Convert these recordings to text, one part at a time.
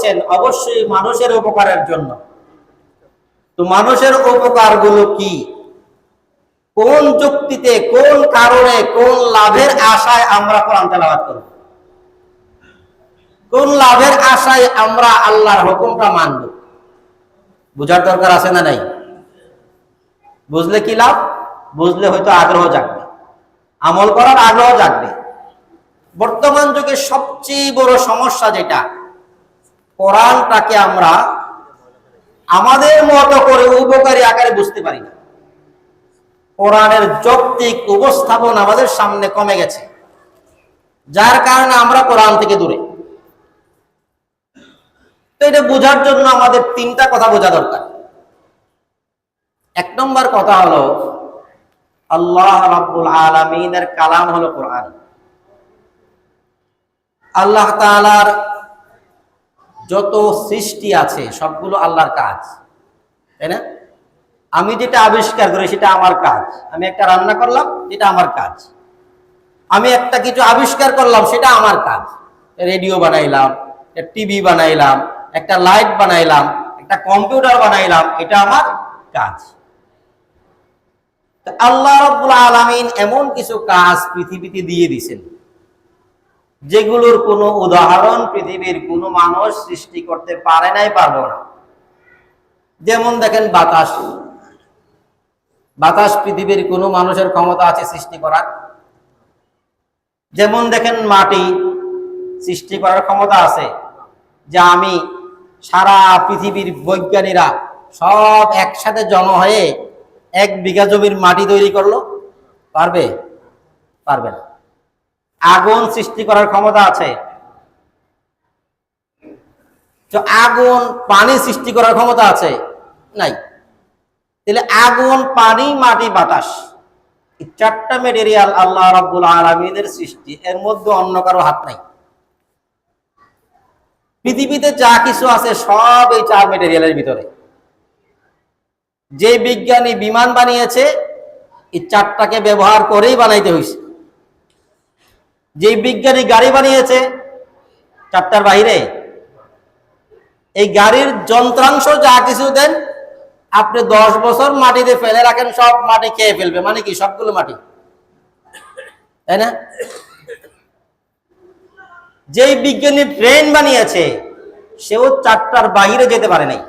করেছেন অবশ্যই মানুষের উপকারের জন্য। তো মানুষের উপকারগুলো কি? কোন যুক্তিতে, কোন কারণে, কোন লাভের আশায় আমরা কোরআন তেলাওয়াত করব? কোন লাভের আশায় আমরা আল্লাহর হুকুমটা মানব? বুঝার দরকার আছে না নাই? বুঝলে কি লাভ? বুঝলে হয়তো আগ্রহ জাগবে। আমল করার আগ্রহ জাগবে। বর্তমান যুগে সবচেয়ে বড় সমস্যা যেটা কোরআনটাকে আমরা আমাদের মতো করে উপকারী আকারে বুঝতে পারি না। কোরআনের যৌক্তিক উপস্থাপন আমাদের সামনে কমে গেছে। যার কারণে আমরা কোরআন থেকে দূরে। তো এটা বোঝার জন্য আমাদের তিনটা কথা বোঝা দরকার। এক নম্বর কথা হলো, আল্লাহ রাব্বুল আলামিনের কালাম হলো কোরআন। আল্লাহ তাআলার যত সৃষ্টি আছে, সবগুলো আল্লাহর কাজ। তাই না? আমি যেটা আবিষ্কার করি, সেটা আমার কাজ। আমি একটা রান্না করলাম, এটা আমার কাজ। আমি একটা কিছু আবিষ্কার করলাম, সেটা আমার কাজ। রেডিও বানাইলাম টিভি বানাইলাম, একটা লাইট বানাইলাম, একটা কম্পিউটার বানাইলাম, এটা আমার কাজ। আল্লাহ রব্বুল আলমিন এমন কিছু কাজ পৃথিবীতে দিয়ে দিছেন যেগুলোর কোনো উদাহরণ পৃথিবীর কোনো মানুষ সৃষ্টি করতে পারে নাই, পারব না। যেমন দেখেন বাতাস। বাতাস পৃথিবীর কোনো মানুষের ক্ষমতা আছে সৃষ্টি করার। যেমন দেখেন মাটি সৃষ্টি করার ক্ষমতা আছে, যা আমি সারা পৃথিবীর বৈজ্ঞানীরা সব একসাথে জমা হয়ে এক বিঘা জমির মাটি তৈরি করল। পারবে? পারবে না। আগুন সৃষ্টি করার ক্ষমতা আছে। তো আগুন পানি সৃষ্টি করার ক্ষমতা আছে? নাই। তাহলে আগুন, পানি, মাটি, বাতাস এই চারটা মেটেরিয়াল আল্লাহ রাব্বুল আলমিনের সৃষ্টি, এর মধ্যে অন্য কারও হাত নাই। পৃথিবীতে যা কিছু আছে সব এই চার মেটেরিয়ালের ভিতরে। যে বিজ্ঞানী বিমান বানিয়েছে, এই চারটাকে ব্যবহার করেই বানাইতে হয়েছে যে বিজ্ঞানী গাড়ি বানিয়েছে, চারটার বাইরে এই গাড়ির যন্ত্রাংশ যা কিছু দেন, আপনি দশ বছর মাটিতে ফেলে রাখেন, সব মাটি খেয়ে ফেলবে। মানে কি? সবগুলো মাটি। তাই না? যেই বিজ্ঞানী ট্রেন বানিয়েছে, সেও চারটার বাইরে যেতে পারে নাই।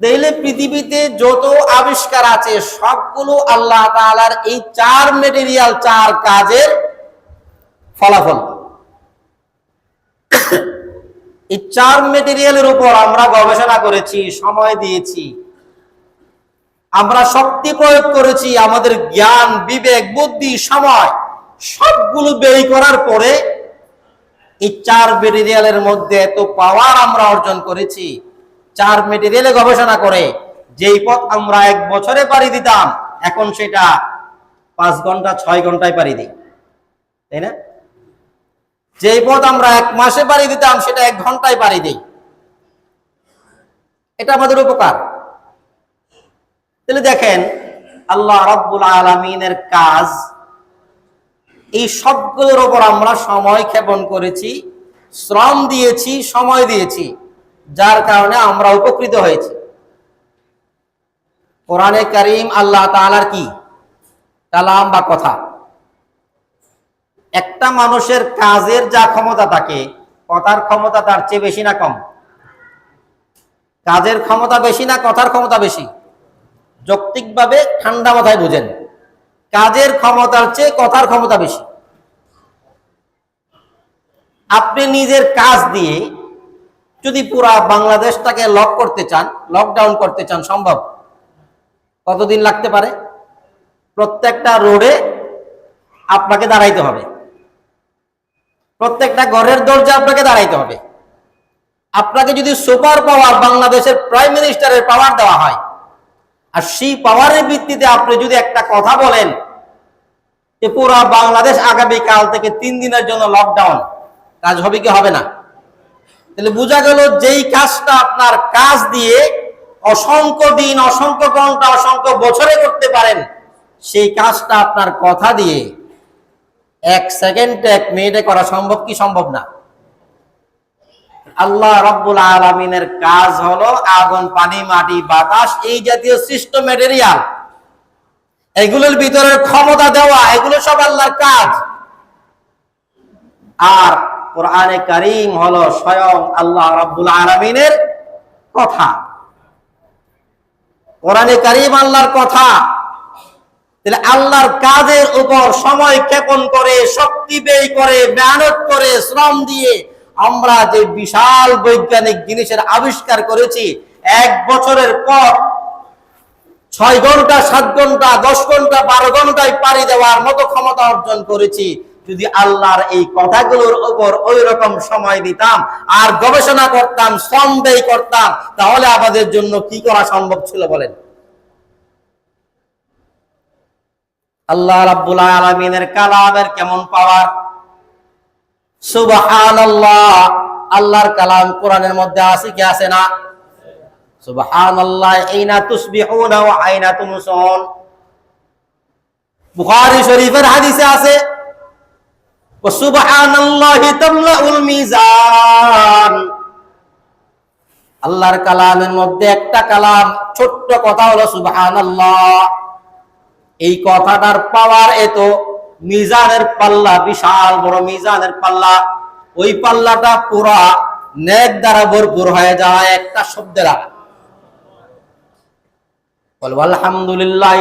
দেখলে পৃথিবীতে যত আবিষ্কার আছে, সবগুলো আল্লাহ তাআলার এই চার মেটেরিয়াল চার কাজের ফলাফল। এই চার মেটেরিয়ালের উপর আমরা গবেষণা করেছি, সময় দিয়েছি। আমরা শক্তি প্রয়োগ করেছি, আমাদের জ্ঞান, বিবেক, বুদ্ধি, সময়, সবগুলো ব্যয় করার পরে এই চার মেটেরিয়ালের মধ্যে এত পাওয়ার আমরা অর্জন করেছি। চার মেটেরিয়ালে গবেষণা করে যেই পথ আমরা এক বছরে পাড়ি দিতাম, এখন সেটা পাঁচ ঘণ্টা, ছয় ঘন্টায় পাড়ি দিই। তাই না? যেই পথ আমরা এক মাসে পাড়ি দিতাম, সেটা এক ঘন্টায় পাড়ি দিই। এটা আমাদের উপকার। তাহলে দেখেন, আল্লাহ রব্বুল আলমিনের কাজ, এই সবগুলোর ওপর আমরা সময় ক্ষেপণ করেছি, শ্রম দিয়েছি, সময় দিয়েছি। যার কারণে আমরা উপকৃত হয়েছি। কোরআনে করিম আল্লাহ তালার কি? কালাম বা কথা। একটা মানুষের কাজের যা ক্ষমতা থাকে, কথার ক্ষমতা তার চেয়ে বেশি না কম? কাজের ক্ষমতা বেশি না কথার ক্ষমতা বেশি? যৌক্তিকভাবে ঠান্ডা মাথায় বুঝেন। কাজের ক্ষমতার চেয়ে কথার ক্ষমতা বেশি। আপনি নিজের কাজ দিয়ে যদি পুরা বাংলাদেশটাকে লক করতে চান লকডাউন করতে চান, সম্ভব? কতদিন লাগতে পারে? প্রত্যেকটা রোডে আপনাকে দাঁড়াইতে হবে। প্রত্যেকটা ঘরের দরজা আপনাকে দাঁড়াইতে হবে। আপনাকে যদি সুপার পাওয়ার বাংলাদেশের প্রাইম মিনিস্টারের পাওয়ার দেওয়া হয়, আর সেই পাওয়ারের ভিত্তিতে আপনি যদি একটা কথা বলেন, যে পুরা বাংলাদেশ আগামী কাল থেকে তিন দিনের জন্য লকডাউন কাজ হবে কি, হবে না? তাহলে বোঝা গেল যেই কাজটা আপনার কাজ দিয়ে অসংখ্য দিন, অসংখ্য ঘণ্টা, অসংখ্য বছরে করতে পারেন, সেই কাজটা আপনার কথা দিয়ে এক সেকেন্ডে এক মিনিটে করা সম্ভব কি সম্ভব না? আল্লাহ রব্বুল আলমিনের কাজ হলো আগুন, পানি, মাটি, বাতাস, এই জাতীয় সৃষ্ট মেটেরিয়াল এগুলোর ভিতরের ক্ষমতা দেওয়া, এগুলো সব আল্লাহর কাজ। আর কোরআনে কারিম হলো স্বয়ং আল্লাহ রব্বুল আলমিনের কথা। কোরআনে কারিম আল্লাহর কথা। তাহলে আল্লাহর কাজের উপর সময় ক্ষেপণ করে, শক্তি ব্যয় করে, মেহনত করে, শ্রম দিয়ে আমরা যে বিশাল বৈজ্ঞানিক জিনিসের আবিষ্কার করেছি, এক বছরের পর ছয় ঘণ্টা, সাত ঘণ্টা, দশ ঘণ্টা, বারো ঘন্টায় পাড়ি দেওয়ার মতো ক্ষমতা অর্জন করেছি। যদি আল্লাহর এই কথাগুলোর উপর ওই রকম সময় দিতাম আর গবেষণা করতাম শ্রম ব্যয় করতাম, তাহলে আমাদের জন্য কি করা সম্ভব ছিল বলেন? আল্লাহ রাব্বুল আলামিনের কালামের কেমন পাওয়ার? সুবহানাল্লাহ। আল্লাহর কালাম কোরআনের মধ্যে আছে কি আছে না? সুবহানাল্লাহ আইনা তুসবিহুনা ওয়া আইনা তুমসুন। বুখারী শরীফের হাদিসে আছে ওয়া সুবহানাল্লাহি তামলাউল মিজান আল্লাহর কালামের মধ্যে একটা কালাম, ছোট্ট কথা হলো সুবহানাল্লাহ। এই কথাটার পাওয়ার এত মিজানের পাল্লা, বিশাল বড় মিজানের পাল্লা। ওই পাল্লাটা পুরা নেক দ্বারা ভরপুর হয়ে যায় একটা শব্দের আলহামদুলিল্লাহ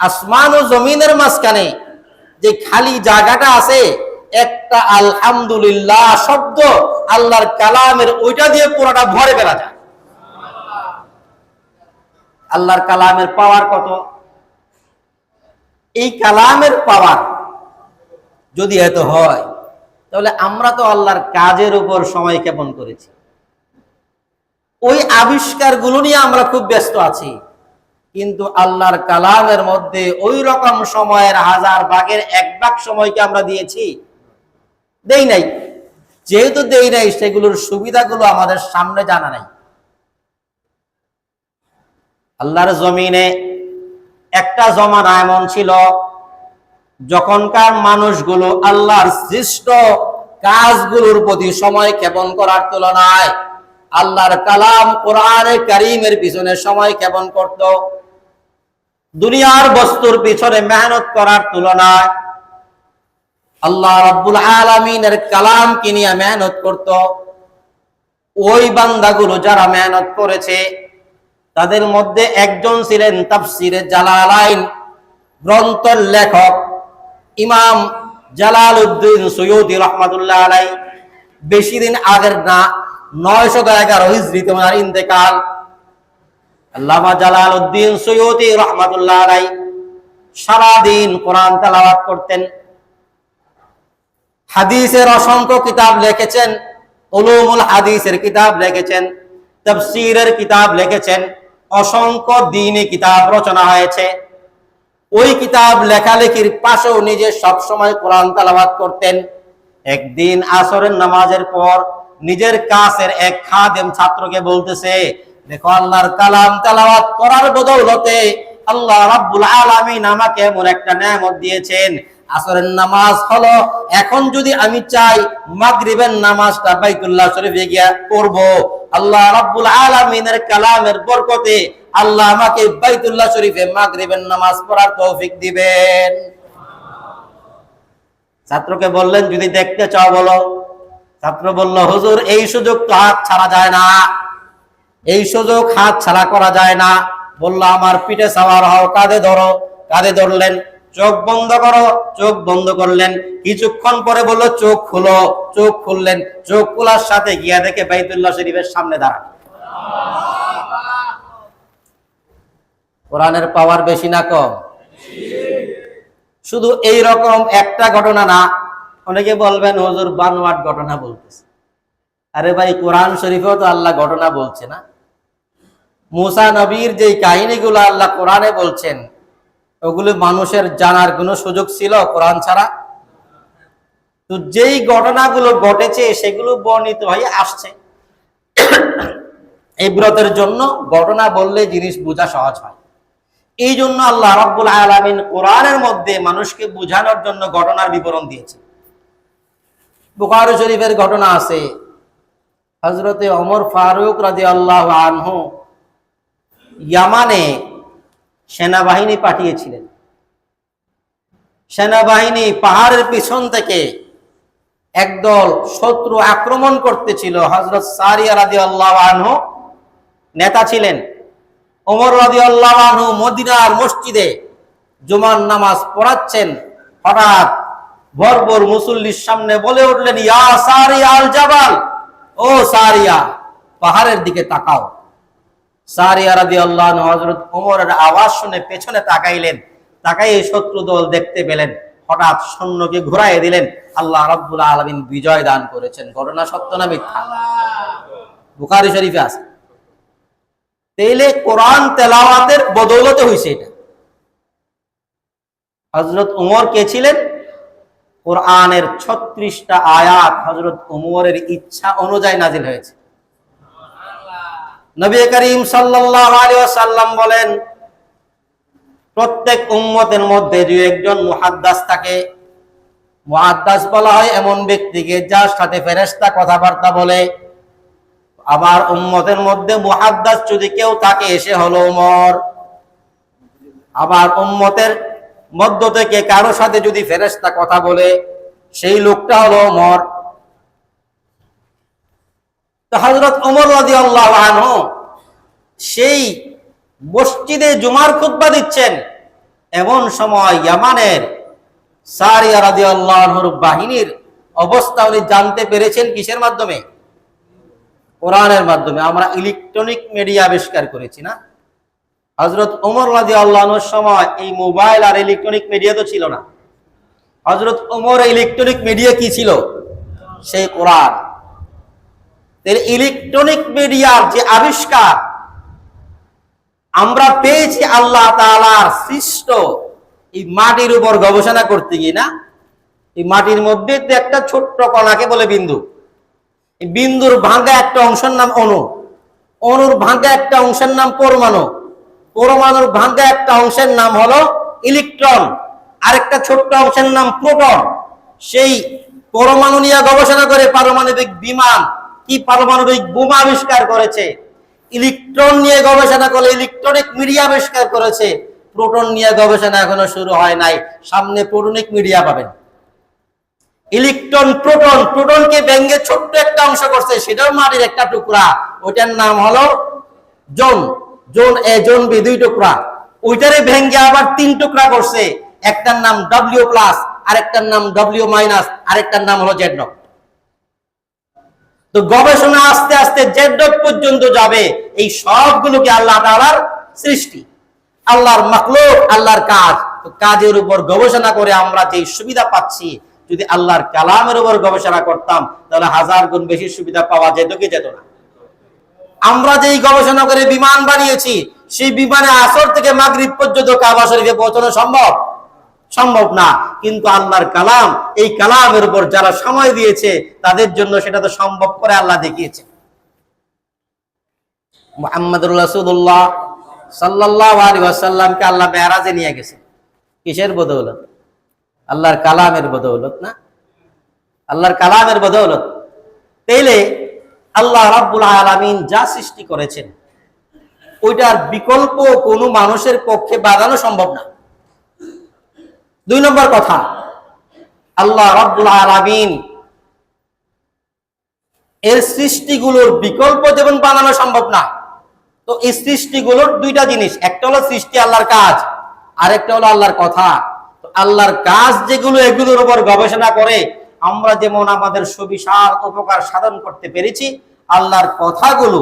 আসমান ও জমিনের মাঝখানে যে খালি জায়গাটা আছে, একটা আলহামদুলিল্লাহ শব্দ আল্লাহর কালামের ওইটা দিয়ে পুরোটা ভরে ফেলা যায়। আল্লাহর কালামের পাওয়ার কত? এই কালামের পাওয়ার যদি এত হয়, তাহলে আমরা তো আল্লাহর কাজের উপর সময় ক্ষেপণ করেছি। ওই আবিষ্কারগুলো নিয়ে আমরা খুব ব্যস্ত আছি। কিন্তু আল্লাহর কালামের মধ্যে ওই রকম সময়ের হাজার ভাগের এক ভাগ সময়কে আমরা দিয়েছি। দেই নাই। যেহেতু দেই নাই, সেগুলোর সুবিধাগুলো আমাদের সামনে জানা নাই। আল্লাহর জমিনে একটা জমানা এমন ছিল, যখনকার মানুষগুলো আল্লাহর সৃষ্ট কাজগুলোর প্রতি সময় ক্ষেপণ করার তুলনায় আল্লাহর কালাম কোরআনে কারিমের পিছনে সময় ক্ষেপণ করত। দুনিয়ার বস্তুর পিছনে মেহনত করার তুলনায় আল্লাহ রব্বুল আলমিনের কালাম কিনিয়া মেহনত করত। ওই বান্দাগুলো যারা মেহনত করেছে, তাদের মধ্যে একজন ছিলেন তাফসিরে জালালাইন গ্রন্থের লেখক ইমাম জালাল উদ্দিন সৈয়দি রহমাতুল্লাহ আলাই বেশি দিন আগের না নয়শত এগারো হিজড়িতে ওনার ইন্তেকাল। আল্লামা জালাল উদ্দিন সৈয়দি রহমাতুল্লাহ আলাই সারাদিন কোরআন তালাওয়াত করতেন। হাদিসের অসংখ্য কিতাব লিখেছেন, উলুমুল হাদিসের কিতাব লিখেছেন, তফসিরের কিতাব লিখেছেন, অসংখ্য দিনী কিতাব রচনা হয়েছে। ওই কিতাব লেখালেখির পাশেও নিজে সবসময় কোরআন তালাবাদ করতেন। একদিন আসরের নামাজের পর নিজের কাছের এক খাদেম ছাত্রকে বলতেছে দেখো, আল্লাহর কালাম তালাবাদ করার বদৌলতে আল্লাহ রাব্বুল আলামিন আমাকে এমন একটা নেয়ামত দিয়েছেন। আসরের নামাজ হলো, এখন যদি আমি চাই মাগরিবের নামাজটা বাইতুল্লাহ শরীফে গিয়া করব আল্লাহ রাব্বুল আলামিনের কালামের বরকতে আল্লাহ আমাকে বাইতুল্লাহ শরীফে মাগরিবের নামাজ পড়ার তৌফিক দিবেন। ছাত্রকে বললেন, যদি দেখতে চাও বলো। ছাত্র বলল, হুজুর, এই সুযোগ তো হাত ছাড়া যায় না। এই সুযোগ হাত ছাড়া করা যায় না। বলল, আমার পিঠে সাওয়ার হও, কাঁধে ধরো। কাঁধে ধরলেন, চোখ বন্ধ করো, চোখ বন্ধ করলেন। কিছুক্ষণ পরে বলল, চোখ খুলো। চোখ খুললেন, চোখ খোলার সাথে গিয়া দেখে বাইতুল্লাহ শরীফের সামনে দাঁড়ান। কোরআনের পাওয়ার বেশি না কম? শুধু এই রকম একটা ঘটনা না, অনেকে বলবেন, হুজুর বানোয়াট ঘটনা বলতেছে। আরে ভাই, কোরআন শরীফেও তো আল্লাহ ঘটনা বলছে না। মুসা নবীর যে কাহিনীগুলো আল্লাহ কোরআনে বলছেন, ওগুলো মানুষের জানার কোনো সুযোগ ছিল কোরআন ছাড়া? তো যেই ঘটনাগুলো ঘটেছে, সেগুলো বর্ণিত হয়ে আসছে। এই ব্রতের জন্য ঘটনা বললে জিনিস বোঝা সহজ হয়। এই জন্য আল্লাহ রব্বুল আলমিন কোরআনের মধ্যে মানুষকে বোঝানোর জন্য ঘটনার বিবরণ দিয়েছে বুখারী শরীফের ঘটনা আছে। হজরতে অমর ফারুক রাজি আল্লাহ আনহু ইয়ামানে সেনাবাহিনী পাঠিয়েছিলেন। সেনাবাহিনী পাহাড়ের পিছন থেকে একদল শত্রু আক্রমণ করতেছিল। হজরত সারিয়া নেতা ছিলেন। ওমর রাজি আল্লাহ মদিনার মসজিদে জুমার নামাজ পড়াচ্ছেন। হঠাৎ ভরভর মুসল্লির সামনে বলে উঠলেন, ইয়া সারিয়া আল জাবাল ও সারিয়া, পাহাড়ের দিকে তাকাও। আওয়াজ শুনে পেছনে তাকাইলেন। তাকাই শত্রু দল দেখতে পেলেন। হঠাৎ সৈন্যকে দিলেন। আল্লাহ আলামিন বিজয় দান করেছেন। ঘটনা সত্য না মিথ্যা? আছে। তেলে কোরআন তেলাওয়াতের বদৌলতে হয়েছে এটা। হজরত উমর কে ছিলেন? কোরআনের ছত্রিশটা আয়াত হজরত উমরের ইচ্ছা অনুযায়ী নাজিল হয়েছে। নবী করিম সাল্লাল্লাহু আলাইহি ওয়াসাল্লাম বলেন, প্রত্যেক উম্মতের মধ্যে দুই একজন মুহাদ্দাস থাকে। মুহাদ্দাস বলা হয় এমন ব্যক্তিকে যার সাথে ফেরেশতা কথাবার্তা বলে। আমার উম্মতের মধ্যে মুহাদ্দাস যদি কেউ থাকে এসে হলো উমর। আমার উম্মতের মধ্য থেকে কারও সাথে যদি ফেরেশতা কথা বলে, সেই লোকটা হলো ওমর তো হজরত ওমর রাদিয়াল্লাহু আনহু সেই মসজিদে জুমার খুতবা দিচ্ছেন। এমন সময় ইয়ামানের সারিয়া রাদিয়াল্লাহু আল্লাহর বাহিনীর অবস্থা উনি জানতে পেরেছেন কিসের মাধ্যমে? কোরআনের মাধ্যমে। আমরা ইলেকট্রনিক মিডিয়া আবিষ্কার করেছি না। হজরত ওমর রাজি আল্লাহর সময় এই মোবাইল আর ইলেকট্রনিক মিডিয়া তো ছিল না। হজরত ওমর ইলেকট্রনিক মিডিয়া কি ছিল? সেই কোরআন। ইলেকট্রনিক মিডিয়ার যে আবিষ্কার, আমরা পেয়েছি আল্লাহ তালার সৃষ্ট এই মাটির উপর গবেষণা করতে গিয়ে না, এই মাটির মধ্যে একটা ছোট্ট কণাকে বলে বিন্দু। বিন্দুর ভাঙ্গা একটা অংশের নাম অণু। অণুর ভাঙ্গা একটা অংশের নাম পরমাণু। পরমাণুর ভাঙ্গা একটা অংশের নাম হলো ইলেকট্রন আরেকটা ছোট্ট অংশের নাম প্রোটন সেই পরমাণু নিয়ে গবেষণা করে পারমাণবিক বিমান কি পারমাণবিক বোমা আবিষ্কার করেছে? ইলেকট্রন নিয়ে গবেষণা করে ইলেকট্রনিক মিডিয়া আবিষ্কার করেছে। প্রোটন নিয়ে গবেষণা এখনও শুরু হয় নাই। সামনে প্রোটনিক মিডিয়া পাবেন। ইলেকট্রন প্রোটন, প্রোটনকে ব্যঙ্গে ছোট্ট একটা অংশ করছে, সেটাও মাটির একটা টুকরা। ওইটার নাম হলো zone. Zone A, zone B, দুই টুকরা। ওইটারে ভেঙ্গে আবার তিন টুকরা করছে। একটার নাম ডব্লিউ প্লাস আরেকটার নাম ডব্লিউ মাইনাস আরেকটার নাম হলো জেড ডট তো গবেষণা আস্তে আস্তে জেড ডট পর্যন্ত যাবে এই সবগুলোকে আল্লাহ তাআলার সৃষ্টি। আল্লাহর মাকলুক আল্লাহর কাজ। কাজের উপর গবেষণা করে আমরা যে সুবিধা পাচ্ছি, যদি আল্লাহর কালামের উপর গবেষণা করতাম, তাহলে হাজার গুণ বেশি সুবিধা পাওয়া যেত কি যেত না। আমরা যেই গবেষণা করে বিমান বানিয়েছি, সেই বিমানে আসর থেকে মাগরিব পর্যন্ত কাবা শরীফে পৌঁছানো সম্ভব? সম্ভব না। কিন্তু আল্লাহর কালাম, এই কালামের উপর যারা সময় দিয়েছে, তাদের জন্য সেটা তো সম্ভব করে আল্লাহ দেখিয়েছে। মোহাম্মদুর রাসূলুল্লাহ সাল্লাল্লাহু আলাইহি ওয়াসাল্লামকে আল্লাহ মেরাজে নিয়ে গেছে। কিসের বদৌলত? আল্লাহর কালামের বদৌলত না? আল্লাহর কালামের বদৌলত। তাইলে আল্লাহ রাব্বুল আলামিন যা সৃষ্টি করেছেন, ওইটার বিকল্প কোনো মানুষের পক্ষে বাঁধানো সম্ভব না। দুই নম্বর কথা, আল্লাহ রাব্বুল এর সৃষ্টিগুলোর বিকল্প যেমন বানানো সম্ভব না, তো এই সৃষ্টিগুলোর দুইটা জিনিস, একটা হলো সৃষ্টি আল্লাহর কাজ, আরেকটা হলো আল্লাহর কথা। আল্লাহর কাজ যেগুলো, এগুলোর উপর গবেষণা করে আমরা যেমন আমাদের সুবিশাল উপকার সাধন করতে পেরেছি, আল্লাহর কথাগুলো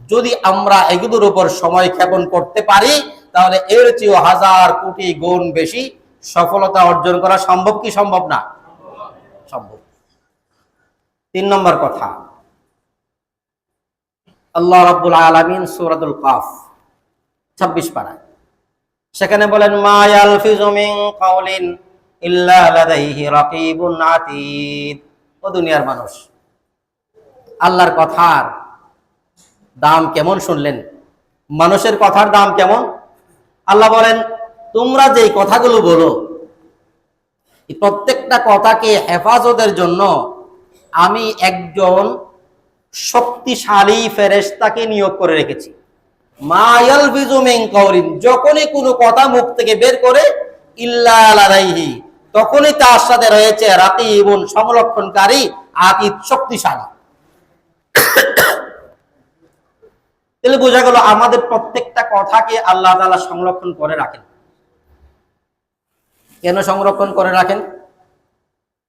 যদি আমরা এগুলোর উপর সময় ক্ষেপণ করতে পারি, তাহলে এর চেয়েও হাজার কোটি গুণ বেশি সফলতা অর্জন করা সম্ভব কি সম্ভব না? সম্ভব। তিন নম্বর কথা। আল্লাহ রাব্বুল আলামিন সূরাতুল কাফ 26 পারা সেখানে বলেন, মা ইয়ালফিজু মিন কাউলিন ইল্লা লাদাইহি রাকিবুন আতীদ। ও দুনিয়ার মানুষ, আল্লাহর কথার দাম কেমন শুনলেন? মানুষের কথার দাম কেমন? আল্লাহ বলেন তোমরা যে কথাগুলো বলো প্রত্যেকটা কথাকে হেফাজতের জন্য আমি একজন শক্তিশালী ফেরেশতাকে নিয়োগ করে রেখেছি। কওরিন যখনই কোনো কথা মুখ থেকে বের করে, ইল্লা আলাইহি, তখনই তার সাথে রয়েছে রাতি এবং সংরক্ষণকারী, আকিদ শক্তিশালী। তাহলে বোঝা গেল আমাদের প্রত্যেকটা কথাকে আল্লাহ তাআলা সংরক্ষণ করে রাখেন। কেন সংরক্ষণ করে রাখেন?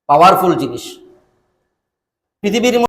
পাওয়ারফুল জিনিস। পৃথিবীর